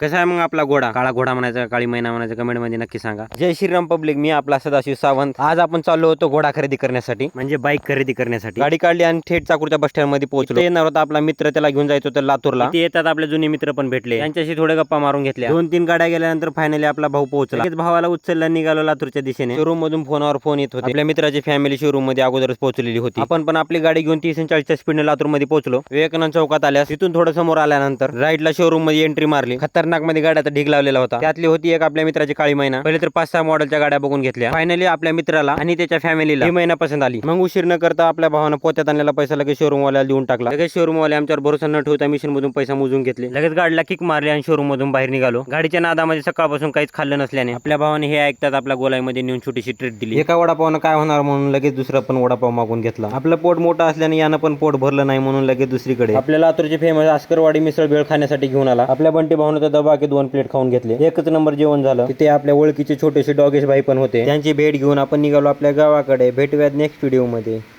कसा आहे मग आपला घोडा? काळा घोडा म्हणायचा काळी मैना म्हणायचा कमेंटमध्ये नक्की सांगा. जय श्रीराम पब्लिक मी आपला सदाशिव सावंत. आज आपण चाललो होतो घोडा खरेदी करण्यासाठी. म्हणजे बाईक खरेदी करण्यासाठी. गाडी काढली आणि थेट चाकूरच्या बस स्टँडमध्ये पोहोचलो येणार होता आपला मित्र त्याला घेऊन जायचं होतं लातूरला. ते येतात आपले जुने मित्र पण भेटले. त्यांच्याशी थोडे गप्पा मारून घेतल्या. दोन तीन गाड्या गेल्यानंतर फायनली आपला भाऊ पोहोचला. भावाला उचलला निघालो लातूरच्या दिशेने. शोरूम मधून फोनवर फोन येत होते. आपल्या मित्राची फॅमिली शोरूममध्ये अगोदरच पोहोचलेली होती. आपण पण आपली गाडी घेऊन तीस चाळीसच्या स्पीडने लातूरमध्ये पोहोचलो. विवेकानंद चौकात आल्यास तिथून थोडं समोर आल्यानंतर राईटला शोरूममध्ये एंट्री मारली. खतरनाक मध्ये गाड्याचा ढीग लावलेला होता. त्यातली होती एक आपल्या मित्राची काळी महिना पहिले तर पाच सहा मॉडेलच्या गाड्या बघून घेतल्या. फायनली आपल्या मित्राला आणि त्याच्या फॅमिलीला ही महिना पसंत आली. मग उशीर न करता आपल्या भावानं पोत्यात आणलेला पैसा लगेच शोरूम वाल्याला देऊन टाकला. लगेच शोरूम वाले आमच्यावर भरोसा न ठेवता मिशन मधून पैसा मोजून घेतले. लगेच गाडीला किक मारली आणि शोरूम मधून बाहेर निघालो. गाडीच्या नादामध्ये सकाळपासून काहीच खाल्लं नसल्याने आपल्या भावाने हे ऐकतात आपल्या गोलाईमध्ये नेऊन छोटीशी ट्रीट दिली. एका वडापावनं काय होणार म्हणून लगेच दुसरा पण वडापाव मागून घेतला. आपलं पोट मोठं असल्याने यानं पण पोट भरलं नाही म्हणून लगेच दुसरीकडे. आपल्या लातूरची फेमस आस्करवाडी मिसळ वेळ खाण्यासाठी घेऊन आला. आपल्या बंटी भाऊन तर दबा दोन प्लेट खाऊन घेतले. एकच नंबर जेवण झालं. तिथे आपल्या ओळखीचे छोटेसे डॉगेश भाई पण होते. त्यांची भेट घेऊन आपण निघालो आपल्या गावाकडे. भेटूयात नेक्स्ट व्हिडिओमध्ये.